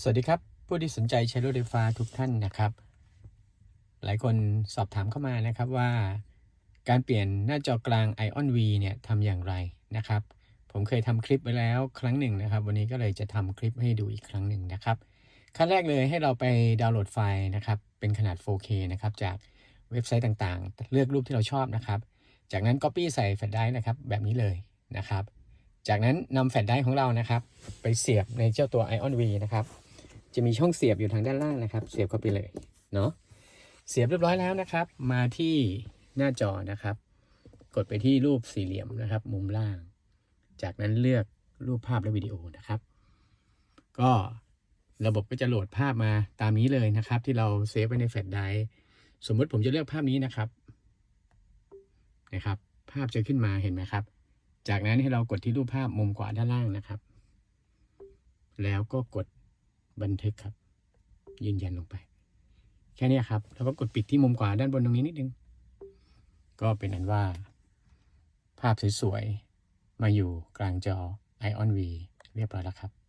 สวัสดีครับ ผู้ที่สนใจใช้รถไฟฟ้าทุกท่านนะครับ หลายคนสอบถามเข้ามานะครับว่า การเปลี่ยนหน้าจอกลาง Ion V เนี่ยทำอย่างไรนะครับ ผมเคยทำคลิปไว้แล้วครั้งหนึ่งนะครับ วันนี้ก็เลยจะทำคลิปให้ดูอีกครั้งหนึ่งนะครับขั้นแรกเลยให้เราไปดาวน์โหลดไฟล์นะครับ เป็นขนาด 4K นะครับ จากเว็บไซต์ต่างๆ เลือกรูปที่เราชอบนะครับ จากนั้น Copy ใส่แฟลชไดรฟ์นะครับ แบบนี้เลยนะครับ จากนั้นนำแฟลชไดรฟ์ของเรานะครับ ไปเสียบในเจ้าตัว Ion V นะครับ จะมีช่องเสียบอยู่ทางด้านล่างนะครับ เสียบเข้าไปเลยเนาะเสียบเรียบร้อยแล้วนะครับ มาที่หน้าจอนะครับ กดไปที่รูปสี่เหลี่ยมนะครับ มุมล่าง จากนั้นเลือกรูปภาพและวิดีโอนะครับ ก็ระบบก็จะโหลดภาพมาตามนี้เลยนะครับ ที่เราเซฟไว้ในแฟลชไดรฟ์สมมติผมจะเลือกภาพนี้นะครับนะครับ ภาพจะขึ้นมาเห็นไหมครับ จากนั้นให้เรากดที่รูปภาพมุมขวาด้านล่างนะครับ แล้วก็กด บันทึกครับ ยืนยันลงไป แค่นี้ครับ แล้วก็กดปิดที่มุมขวาด้านบนตรงนี้นิดนึง ก็เป็นนั้นว่า ภาพสวยๆ มาอยู่กลางจอ Ion V เรียบร้อยแล้วครับ